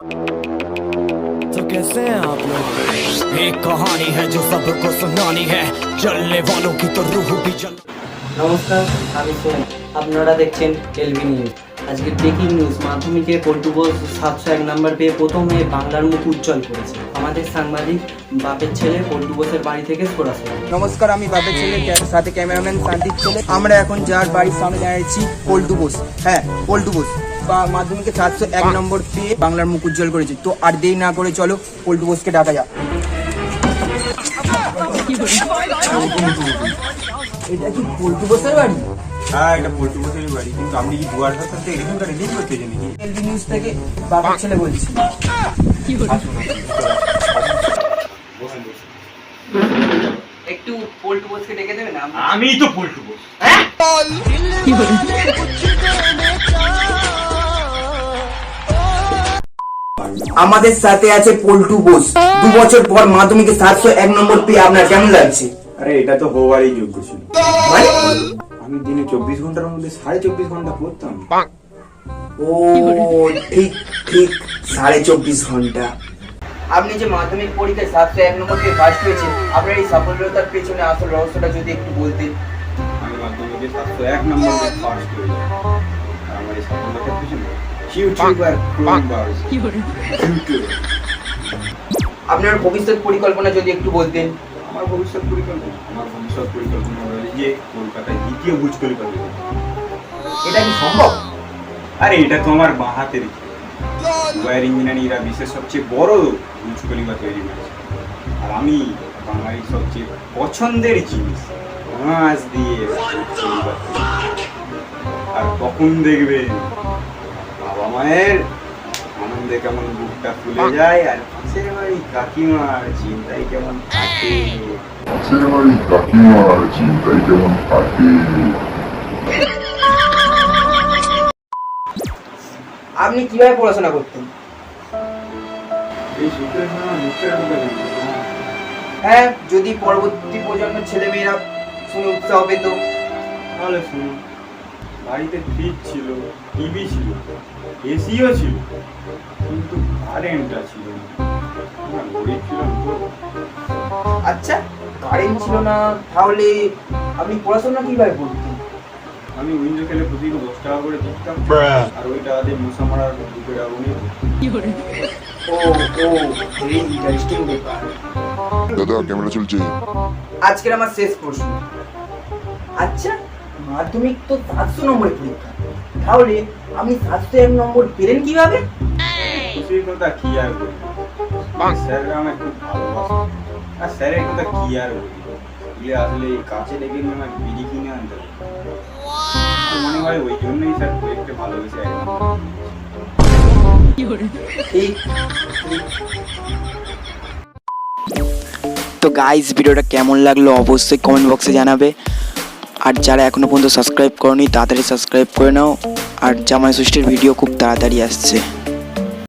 तो कैसे हैं आप लोग एक कहानी है जो सबको सुनानी है चलने वालों की तो रूह भी चल নমস্কার আমি সোম আপনারা দেখছেন এলবি নিউজ আজকে ব্রেকিং নিউজ মাধ্যমিকে পল্টুব সাতশো এক নম্বর পেয়ে প্রথম হয়ে বাংলার মুখ উজ্জ্বল করেছে আমাদের সাংবাদিক বাপের ছেলে পল্টু বোসের বাড়ি থেকে সরাসরি নমস্কার আমি বাপের ছেলে ক্যা- সাথে ক্যামেরাম্যান শান্তির ছেলে আমরা এখন যার বাড়ির সামনে দাঁড়িয়েছি পল্টু বোস হ্যাঁ পল্টু বোস বা মাধ্যমিকে সাতশো এক নম্বর পেয়ে বাংলার মুখ উজ্জ্বল করেছে। তো আর দেরি না করে চলো পল্টু বোসকে ডাকা যাক। এটা কি পল্টু বোসের বাড়ি? হ্যাঁ এটা পল্টু বসের বাড়ি। কিন্তু আপনি কি দুয়ার ঘর থেকে এখানকার রিলিজ করতেছেন নাকি? এলবি নিউজ থেকে বাপের ছেলে বলছি। একটু পল্টু বোসকে ডেকে দেবেন? আমি তো পল্টু বস। আমাদের সাথে আছে পল্টু বোস। দু বছর পর মাধ্যমিকে সাতশো এক নম্বর পেয়ে আপনার কেমন লাগছে? আরে এটা তো হওয়ারই যোগ্য ছিল। মানে? আমি দিনে চব্বিশ ঘণ্টার মধ্যে সাড়ে চব্বিশ ঘণ্টা পড়তাম। ও ঠিক ঠিক সাড়ে চব্বিশ ঘণ্টা। আপনি যে মাধ্যমিক পরীক্ষায় সাতশো এক নম্বর পেয়ে ফার্স্ট হয়েছে আপনার এই সাফল্যতার পেছনে আসল রহস্যটা যদি একটু বলতেন। আমি মাধ্যমিকে সাতশো এক নম্বর ফার্স্ট হয়ে আর আমার এই সাফল্যটার পিছনে ইউটিউবার ক্রোমবার্স ইউটিউব আপনার ভবিষ্যৎ পরিকল্পনা যদি একটু বলতেন। আমার ভবিষ্যৎ পরিকল্পনা আমার ভবিষ্যৎ পরিকল্পনা হলো যে কলকাতায় দ্বিতীয় বুজ কলিপাবে এটা কি সম্ভব? আরে এটা তো আমার বাঁ হাতের ওয়ার ইঞ্জিনিয়ারিংরা বিশ্বের সবচেয়ে বড় বুজ কলিপা তৈরি করেছে। আর আমি বাঙালির সবচেয়ে পছন্দের জিনিস মাছ দিয়ে। আর তখন দেখবে বাবা মায়ের আনন্দে কেমন বুকটা ফুলে যায় আর পাশের বাড়ি কাকিমার চিন্তায় কেমন থাকে পাশের বাড়ি কাকিমার চিন্তায় কেমন থাকে আপনি কীভাবে পড়াশোনা করতেন? এই সূত্রের হ্যাঁ যদি পরবর্তী প্রজন্মের ছেলেমেয়েরা শুনে উৎসাহ পেত। তাহলে শুনুন। বাড়িতে ফ্রিজ ছিল টিভি ছিল এসিও ছিল কিন্তু কারেন্টটা ছিল না। গরিব ছিলাম তো। আচ্ছা কারেন্ট ছিল না তাহলে আপনি পড়াশোনা কীভাবে করতেন? আমি উইন্ডো খেলে প্রতিদিন দশ টাকা করে দিতাম আর ওই টাকা দিয়ে মশা মারার দুটো টাকা নিয়ে ও ও ভেরি ইন্টারেস্টিং ব্যাপার। দাদা ক্যামেরা চলছে। আজকের আমার শেষ প্রশ্ন। আচ্ছা মাধ্যমিক তো সাতশো নম্বরের পরীক্ষা। তাহলে আপনি সাতশো এক নম্বর পেলেন কীভাবে? খুশির কথা কি আর বলি স্যাররা আমায় খুব ভালোবাসে। আর স্যারের কথা কি আর বলি আসলে কাছে ডেকে নিয়ে আমার বিড়ি কিনে আনতে মনে হয় ওই জন্যই স্যার ভালোবেসে তো গাইস ভিডিওটা কেমন লাগল অবশ্যই কমেন্ট বক্সে জানাবে। আর যারা এখনও পর্যন্ত সাবস্ক্রাইব করনি, তাড়াতাড়ি সাবস্ক্রাইব করে নাও। আর জামাই ষষ্ঠীর ভিডিও খুব তাড়াতাড়ি আসছে।